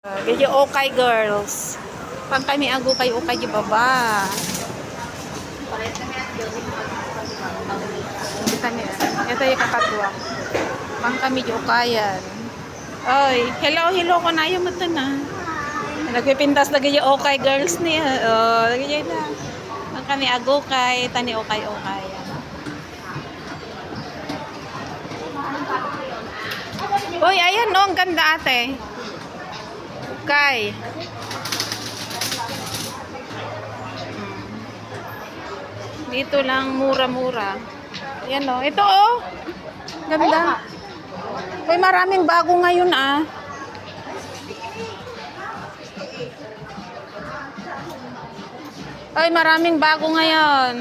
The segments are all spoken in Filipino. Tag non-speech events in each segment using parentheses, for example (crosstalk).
Medyo okay girls. Pang kami ago kay okay di baba. Hindi kami. Ito yung kakatwa. Pang kami di okayan. Oy, hello, hello ko na yung mata na. Nagpipintas lagi yung okay girls niya. Oh, lagi yun na. Pang kami ago kay tani okay okay. Uy, ayan no, ang ganda ate. Okay. Dito lang mura-mura. Yan o. Ito oh. Ganda. Uy, maraming bago ngayon ah. Ay, maraming bago ngayon.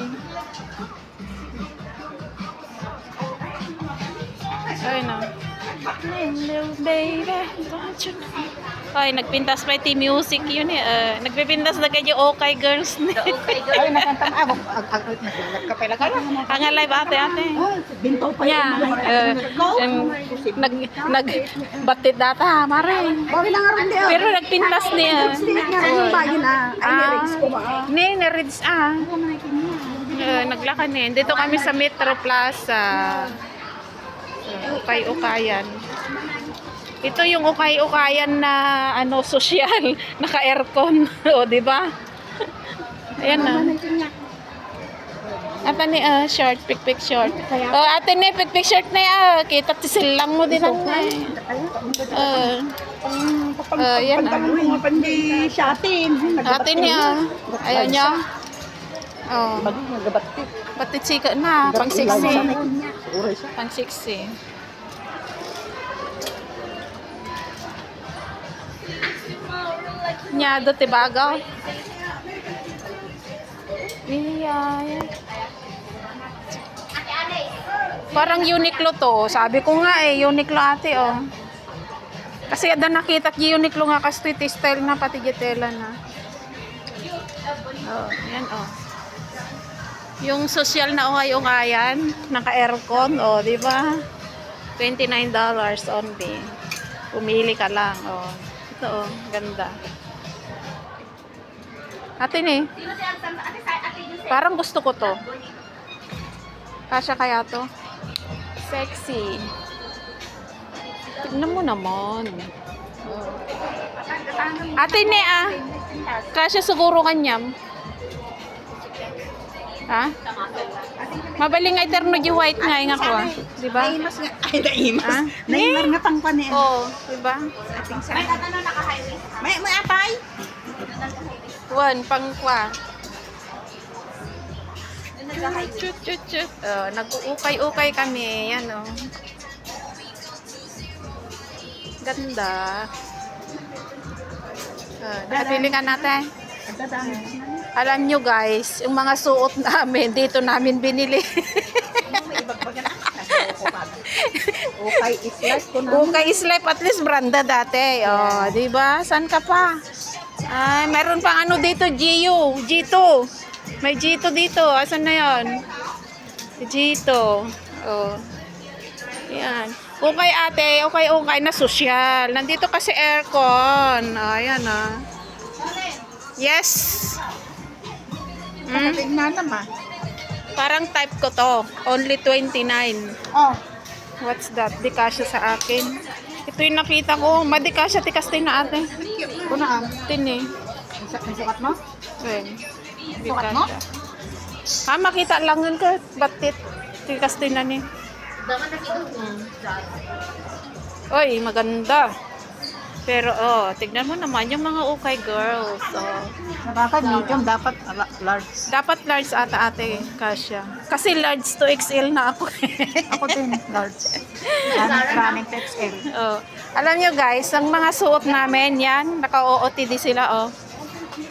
Ay, no. Hello, baby. Don't you know? Ay, nagpintas pa iti music yun eh. Uh, nagpipintas na kayo okay girls ni. Ay, nakantang abo. Nagsulat ka pala kayo. Ang live ate ate. Binto pa Yeah. Uh, um, nag nag batit data mare. Bawi na nga rin diya. Pero nagpintas niya. Yung bayan na. Ay, nirex ko ba? Ni, ni-reads ah. Uh, naglakan eh. Dito kami sa Metro Plaza. Uh, ukay-ukayan. Ito yung ukay-ukayan na ano social, (laughs) naka-aircon, (laughs) o di ba? (laughs) Ayan na. Ate ni ah, short, pick pick short. Oh, ate ni pick pick short na ah. Kita silang mo din ang eh. Uh, uh, yan ah. Mga pandi shatin. Ate niya. Ayaw niya. Oh, pati chika na, pang sexy. Siguro siya. Pang sexy. Nyado tibaga. Iyay. Parang Uniqlo to. Sabi ko nga eh, Uniqlo ate oh. Kasi ada nakita ki Uniqlo nga ka street style na pati gitela na. Oh, yan oh. Yung social na ukay-ukayan, naka-aircon, oh, di ba? $29 only. Pumili ka lang, oh. Ito, oh, ganda. Atin eh. Parang gusto ko to. Kasya kaya to? Sexy. Tignan mo naman. Oh. Ate ne ah. Kasya siguro kanyam. Ha? Mabaling nga eterno di white nga nga ko ah. Di ba? Naimas nga. Ay, naimas. Ah? Naimar nga pang panin. Oo, di ba? Ating sa. May, may apay. One, pangkwa. Chut, chut, chut. Oh, nag-uukay-ukay kami. Yan, oh. Ganda. Oh, nakabili ka natin. Alam nyo guys, yung mga suot namin, dito namin binili. Okay, islas ko na. Ukay is life, at least branda dati. Oh, di ba? Saan ka pa? Ay, meron pang ano dito, Gio. G2. May G2 dito. Asan na yon? G2. Oh. Yan. Okay ate, okay okay na social. Nandito kasi aircon. Ayan ah. Yes. Hmm? Tingnan naman. Parang type ko to. Only 29. Oh. What's that? Di kasya sa akin. Ito yung nakita ko. Madi kasya tikas din na ate. Kuna am. Tin eh. Ang sukat mo? Di Sukat mo? Ha, makita lang yun ka. Batit. Tikas din na ni. Hmm. Oy, maganda. Pero oh, tignan mo naman yung mga ukay girls. Oh. Dapat medium, dapat large. Dapat large ata ate, kasya. Kasi large to XL na ako. (laughs) Ako din, large. Running to XL. Oh. Alam nyo guys, ang mga suot namin, yan, naka-OOTD sila, oh.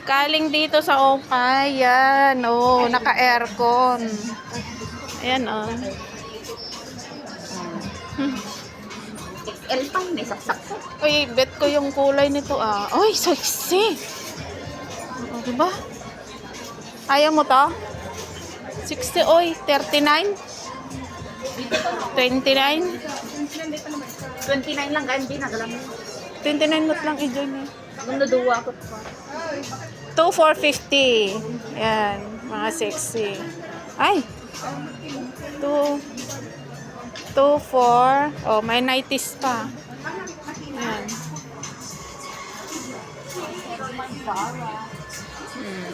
Galing dito sa Opay, yan, oh, naka-aircon. Ayan, oh. XL pa, may saksak ko. Uy, bet ko yung kulay nito, ah. Uy, sexy! Oh, diba? Ayaw mo to? 60, oy, 39? 29? 29 lang, ganyan din, nagalang mo. 29 mo lang i-join eh. Manduduwa ko pa. 2,450. Yan, mga sexy. Ay! 2, 2, 4. Oh, may 90s pa. Yan. Hmm.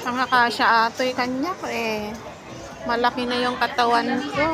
Pangakasya ato'y kanya eh. Malaki na yung katawan ko.